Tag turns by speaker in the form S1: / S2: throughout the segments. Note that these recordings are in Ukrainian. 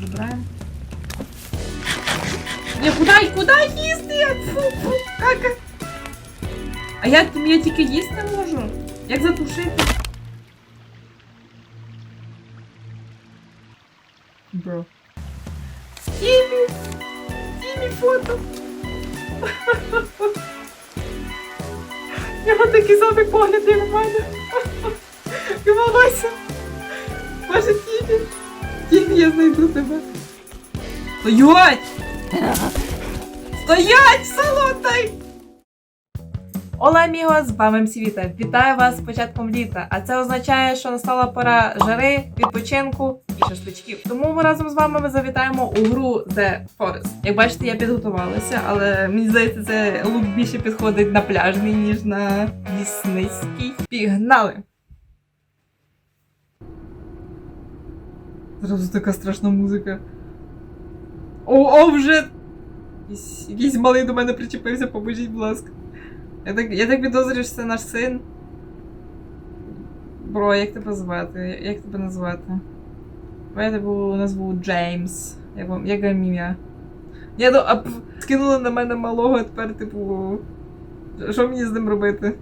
S1: Забираємо. Ні, куди, куди їсти? Фу, фу, кака. А я, я тільки їсти можу. Як затушити? Бро. Тімі! Тімі фото! У нього такі самі погляди, як в мене. І волосся. Боже, Тімі. Я знайду тебе. Стоять! Стоять, солотай! Ола, аміго, з вами МС Віта. Вітаю вас з початком літа. А це означає, що настала пора жари, відпочинку і шашличків. Тому ми разом з вами ми завітаємо у гру The Forest. Як бачите, я підготувалася, але мені здається, це лук більше підходить на пляжний, ніж на лісницький. Пігнали! Зразу така страшна музика. О, о, вже! Якийсь, малий до мене причепився, поможіть, будь ласка. Я так, я так підозрюю, що це наш син. Бро, як тебе звати? Як тебе назвати? Я тебе назву Джеймс. Як, вам- як ім'я? Я ну, а, п- скинули на мене малого, а тепер, типу. Що мені з ним робити?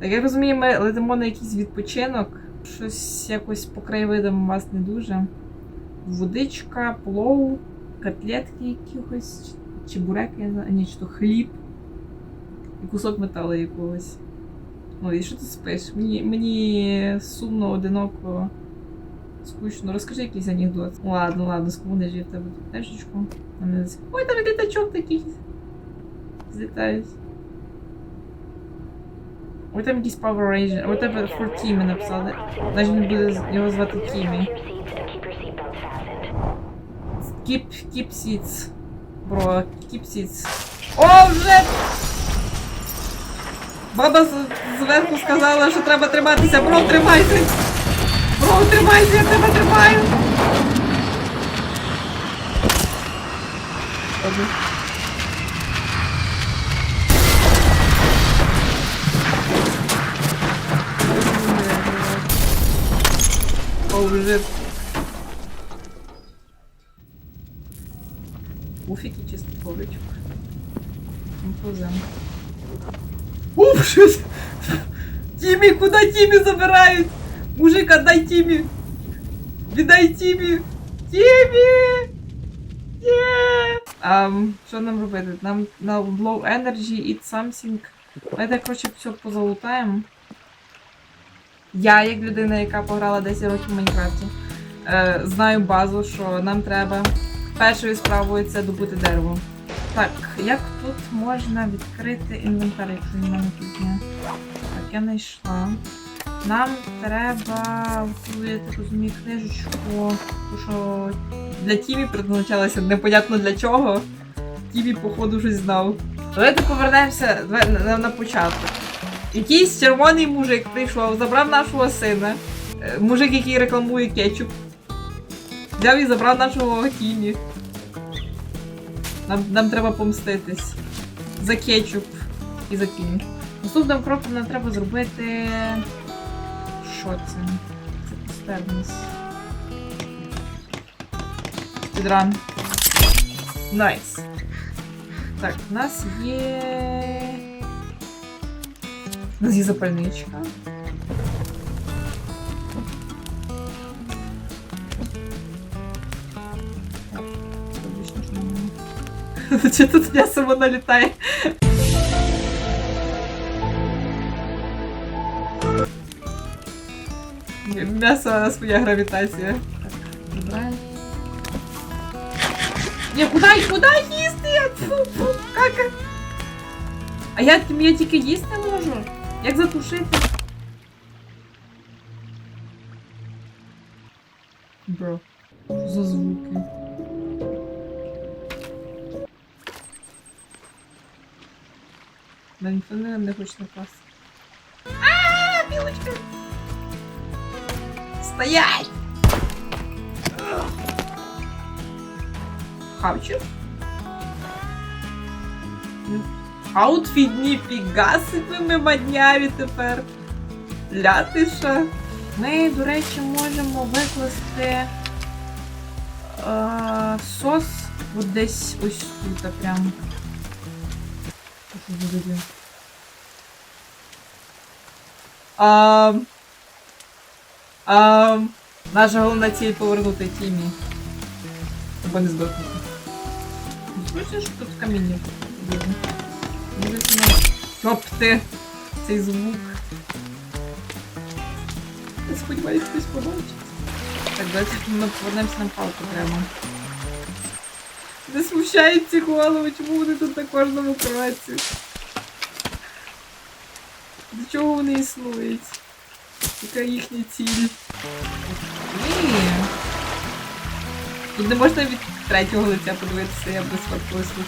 S1: Так я розумію, ми летимо на якийсь відпочинок. Щось якось по краєвидам у вас не дуже. Водичка, плоу, котлетки якихось, чебуреки, ні, чи то хліб і кусок металу якогось. Ой, що ти спиш? Мені, мені сумно, одиноко, скучно. Розкажи якийсь анекдот. Ладно, ладно, скомуди в тебе тут десь- Ой, там літачок такий. Злітають. Ой, там якийсь Power Ranger. Ой, тебе for написали. Значить він буде його звати Тімі. Keep, keep. Бро, keep. О, вже! Баба зверху сказала, що треба триматися. Бро, тримайся! Бро, тримайся, я тебе тримаю! Ладно. О, вже. Уфіки чисто. Композем. Уф, щось. Тімі, куди Тімі забирають? Мужик, отдай Тімі. Віддай Тімі. Тімі! Є! Ам, що нам робити? Нам на low energy eat something. Давайте, коротше, все позалутаємо. Я, як людина, яка пограла 10 років в Майнкрафті, е, знаю базу, що нам треба першою справою це добути дерево. Так, як тут можна відкрити інвентар, якщо в мене тут є? Так, я знайшла. Нам треба, цю, я розумію, книжечку, ту, що для Тімі призначалася непонятно для чого. Тімі, походу, щось знав. Давайте повернемося на початок. Якийсь червоний мужик прийшов, забрав нашого сина. Е, Мужик, який рекламує кетчуп. Взяв і забрав нашого Тімі. Нам, нам треба помститись. За кетчуп і за Тімі. Наступним кроком нам треба зробити. Що це? Це постернес. Підран. Найс. Так, у нас є. У нас є запальничка. Чи тут м'ясо воно літає? М'ясо своя гравітація. Так, забираємо. Ні, куди, куди їсти? Фу, фу, кака. А я, я тільки їсти можу. Як затушити? Бро. Що за звуки? Да ніхто не, не хоче напасти. А, білочка! Стоять! Хавчик? Аутфіт ніфіга собі мадняві тепер. Лятиша. Ми, до речі, можемо викласти. Е, от десь ось тут а за люди? А, наша головна ціль повернути Тімі. Або не здохнути. Слышиш, що тут каміння? буде? Тобто, цей звук. Я сподіваюся, хтось побачить. Так, давайте повернемося на палку прямо. Не смущають ці голови, чому вони тут на кожному кроці? До чого вони існують? Яка їхня ціль? Ні. Тут не можна від третього лиця подивитися, я без фактосу.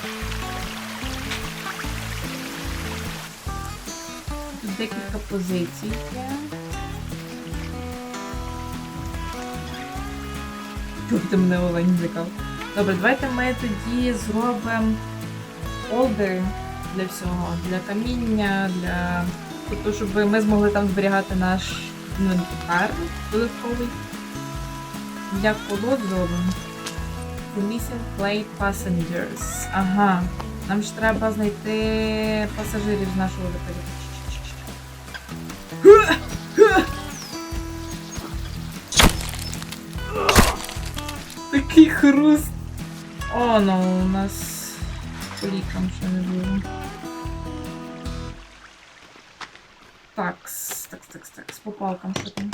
S1: Тут декілька позицій є. Чого ти мене олень злякав? Добре, давайте ми тоді зробимо олди для всього, для каміння, для. Тобто, щоб ми змогли там зберігати наш інвентар додатковий. Для колод зробимо. Missing plate passengers. Ага. Нам ж треба знайти пасажирів з нашого літака. Такий хруст. О, ну у нас полікам ще не було. Такс, такс, такс, такс, по палкам що там.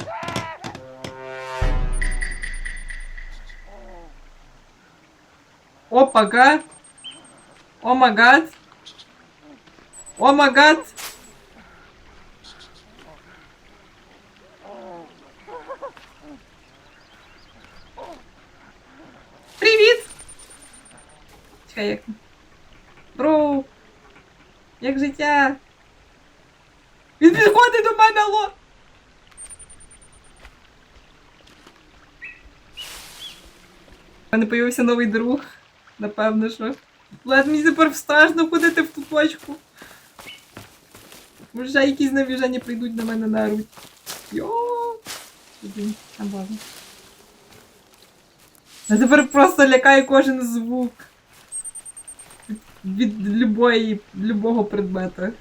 S1: Опа, гад. О май гад. О май гад. Привіт! Чекай, як. Бро! Як життя? Він підходить до мене, алло! У мене появився новий друг. Напевно, що. Влад, мені тепер страшно ходити в ту точку. Може, якісь навіження прийдуть на мене на руть. Йо! На базу. Я тепер просто лякаю кожен звук. Від, любої, любого предмета.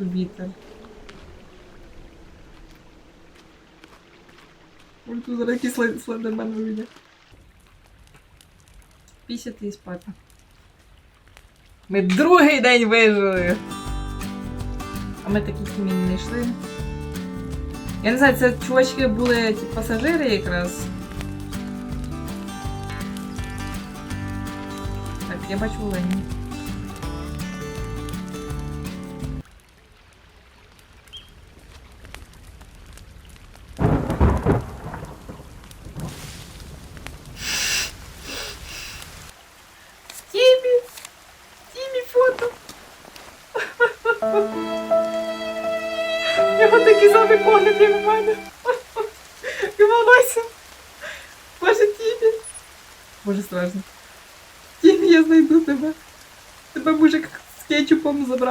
S1: Вітер. Ой, тут зараз якийсь слендермен вийде. Пісяти і спати. Ми другий день вижили. А ми такі хімії не йшли. Я не знаю, це чувачки були ті пасажири якраз. Я бачу Лені.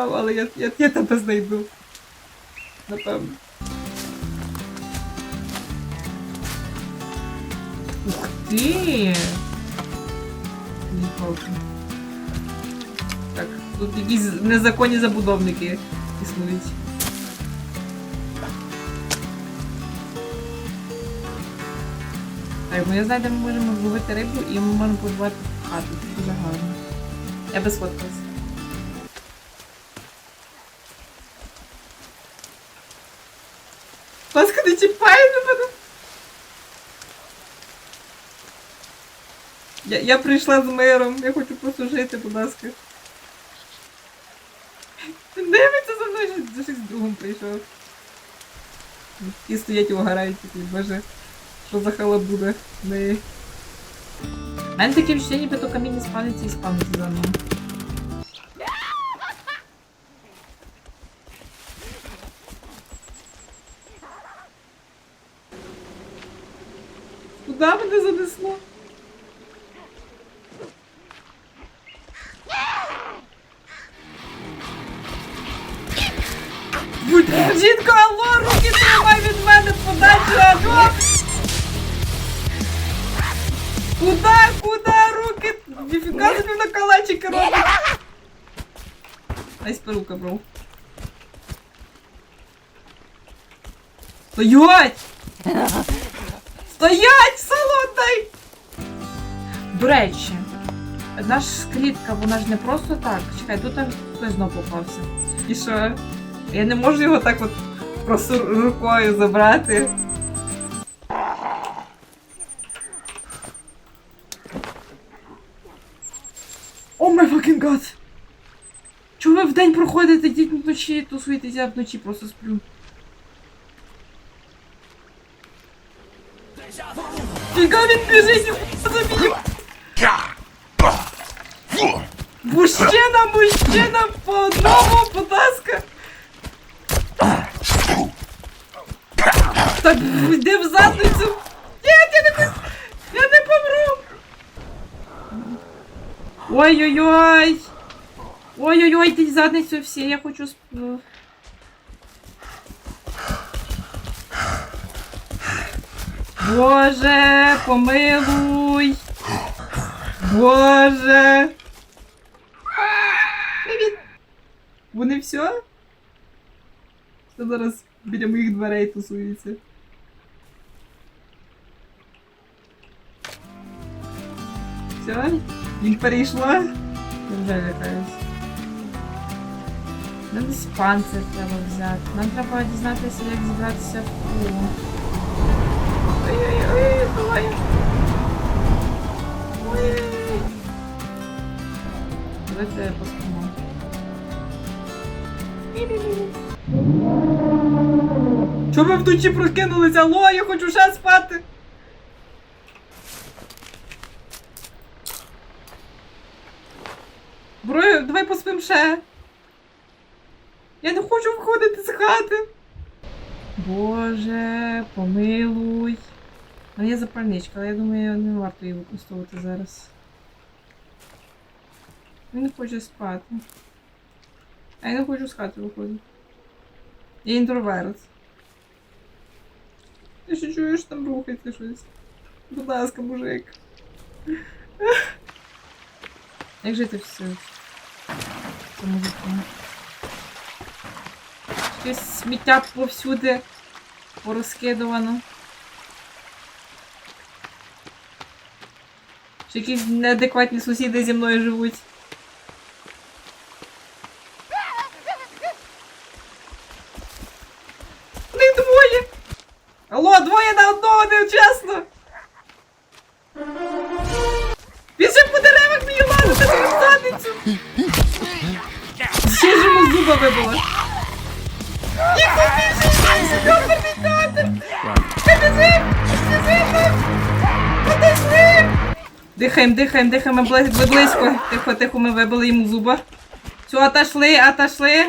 S1: Забрав, але я, я, я тебе знайду. Напевно. Ух ти! Так, тут якісь незаконні забудовники існують. Так, ну я знаю, ми можемо зловити рибу і ми можемо побувати хату. Це дуже гарно. Я би сфоткалась. Будь ласка, не чіпай на мене. Я, я прийшла з миром, я хочу просто жити, будь ласка. Дивиться за мною, за щось другом прийшов. І стоять і угорають такі, боже, що за халабуда. неї. У мене таке відчуття, ніби то не спалиться і спалиться за мною. Будь жінко, алло, руки тримай від мене подальше, алло! Куда, куда руки? Ніфіга собі на калачики робить. Найс перука, бро. Стоять! Стоять, салон дай! До речі, наш клітка, вона ж не просто так. Чекай, тут хтось знов попався. І що? Я не можу його так от просто рукою забрати. О май fucking гад! Чого ви вдень проходите, йдіть вночі, тусуєтесь, я вночі просто сплю. Фіга він біжить! Мужчина, мужчина, по одному, будь ласка! Так, йди в задницю! Ні, я не, я не помру! Ой-ой-ой! Ой-ой-ой, йди в задницю всі, я хочу сп... Боже, помилуй! Боже! Привіт! Вони все? Що зараз біля моїх дверей тусується? Все? Їм перейшла? Вже лякаюсь. Нам десь панцир треба взяти. Нам треба дізнатися, як зібратися в кулу. Ой-ой-ой, давай. Ой. Давайте поспимо. Чого ви вночі прокинулися? Алло, я хочу ще спати. Бро, давай. Я не хочу виходити з хати. Боже, помилуй. Мене є запальничка, але я думаю, не варто її використовувати зараз. Він не хоче спати. А я не хочу з хати виходити. Я інтроверт. Ти що чуєш там рухається щось? Будь ласка, мужик. Як жити все? Щось сміття повсюди порозкидувано. Чи якісь неадекватні сусіди зі мною живуть. Них двоє! Алло, двоє на одного невчасно! Він ще по деревах мені лазити через задницю! Ще ж йому зуба не сюди кадр! Біжи! Біжи! Подожди! Дихаємо, дихаємо, дихаємо бли- бли- близько. Тихо, тихо, ми вибили йому зуба. Все, отошли, отошли.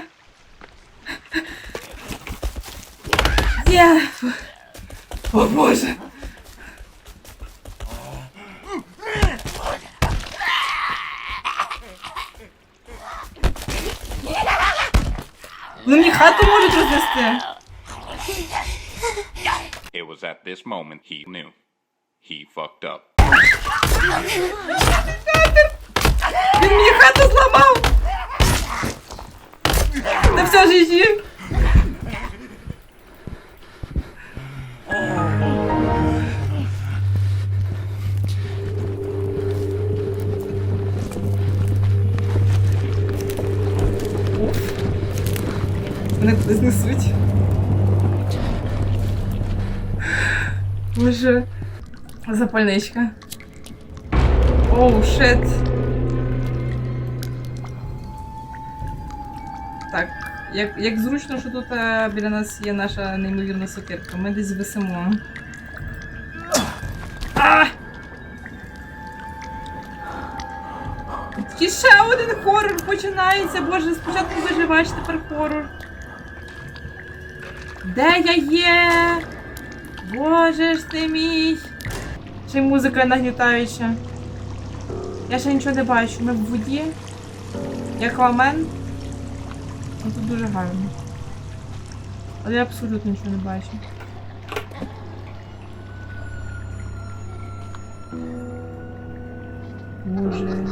S1: Є. О боже. Вони мені хату можуть рознести.
S2: It was at this moment he knew. He fucked up.
S1: Він мені хату зламав! На все житті! Кудись несуть. Боже. Запальничка. Оу, шит. Так, як, як зручно, що тут е, біля нас є наша неймовірна сокирка. Ми десь висимо. А! І ще один хорор починається. Боже, спочатку виживач, тепер хорор. Де я є? Боже ж ти мій. Ще й музика нагнітаюча. Я ще нічого не бачу. Ми в воді. Як ламен. Ну тут дуже гарно. Але я абсолютно нічого не бачу. Боже.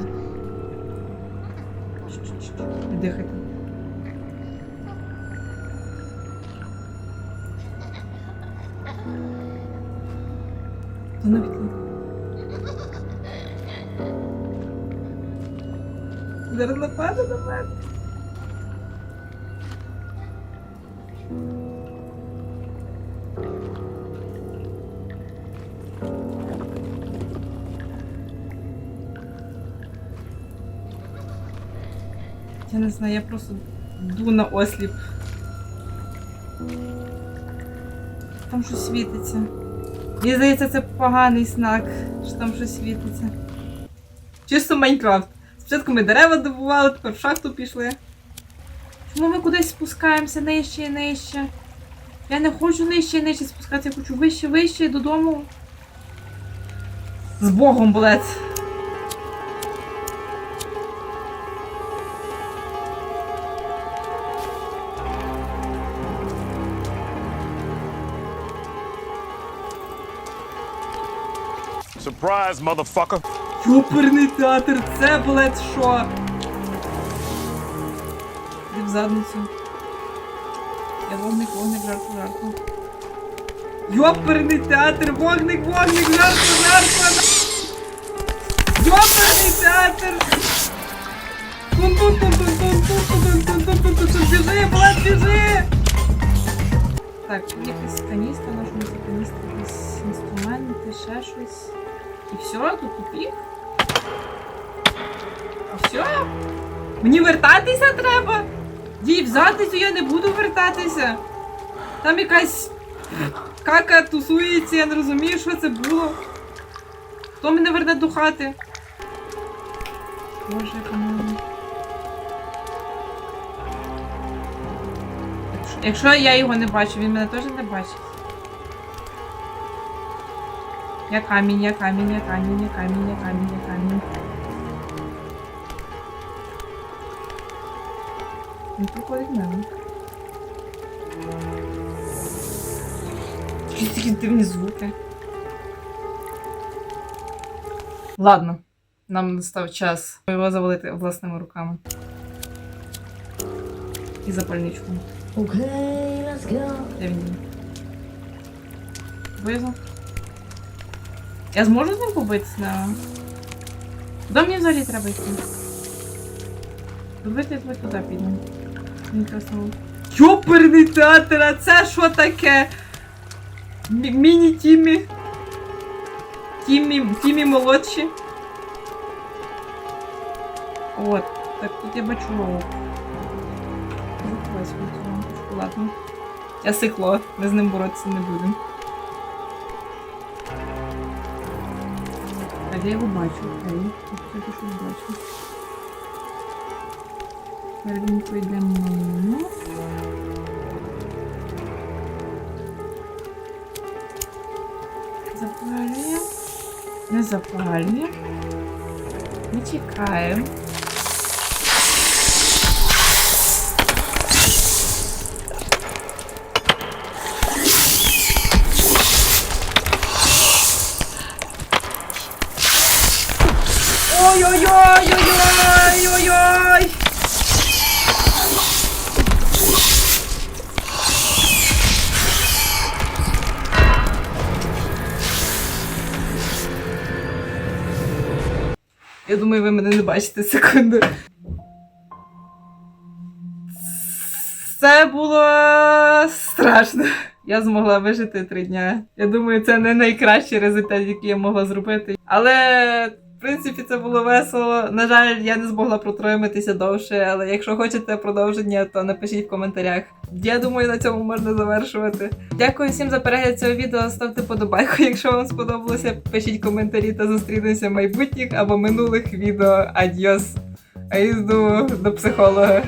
S1: Дихайте. Нападе на мене. Я не знаю, я просто йду на осліп. Там щось світиться. Мені здається, це поганий знак, що там щось світиться. Чисто Майнкрафт. Спочатку ми дерева добували, тепер в шахту пішли. Чому ми кудись спускаємося нижче і нижче? Я не хочу нижче і нижче спускатися, я хочу вище, вище додому. З Богом, блядь.
S3: Surprise, motherfucker.
S1: Оперний театр, це, блядь, що? Іди задницю. Я вогник, вогник, жарко, жарко. Йоперний театр, вогник, вогник, жарко, жарко. Йоперний театр! Тун-тун-тун-тун-тун-тун-тун-тун-тун-тун-тун-тун-тун. Біжи, Влад, біжи! Так, якась каністра, можна за каністра, якісь інструменти, ще щось. І все, тут тупік. І все. Мені вертатися треба. Дій, в задницю я не буду вертатися. Там якась кака тусується, я не розумію, що це було. Хто мене верне до хати? Боже. Якщо- Якщо я його не бачу, він мене теж не бачить. Я камінь, я камінь, я камінь, я камінь, я камінь, я камінь. Він проходить мене. Якісь такі дивні звуки. Ладно, нам настав час його завалити власними руками. І запальничку.
S4: Okay, let's go.
S1: Де він є? Я зможу з ним побитися? Куди мені взагалі треба йти? Давайте ми туди підемо. Мені красно. Йоперний театр, а це що таке? Мі- Міні-тімі. Тімі, тімі молодші. От, так тут я бачу свою ладно. Я сикло, ми з ним боротися не будемо. Я його бачу. Я щось бачу. Тепер він пойде мимо. Запалює. Не запалює. Ми чекаємо. Думаю, ви мене не бачите секунду. Це було страшно. Я змогла вижити три дня. Я думаю, це не найкращий результат, який я могла зробити. Але принципі це було весело. На жаль, я не змогла протриматися довше, але якщо хочете продовження, то напишіть в коментарях. Я думаю, на цьому можна завершувати. Дякую всім за перегляд цього відео. Ставте подобайку, якщо вам сподобалося. Пишіть коментарі та зустрінемося в майбутніх або минулих відео. Адьос! А їзду до психолога.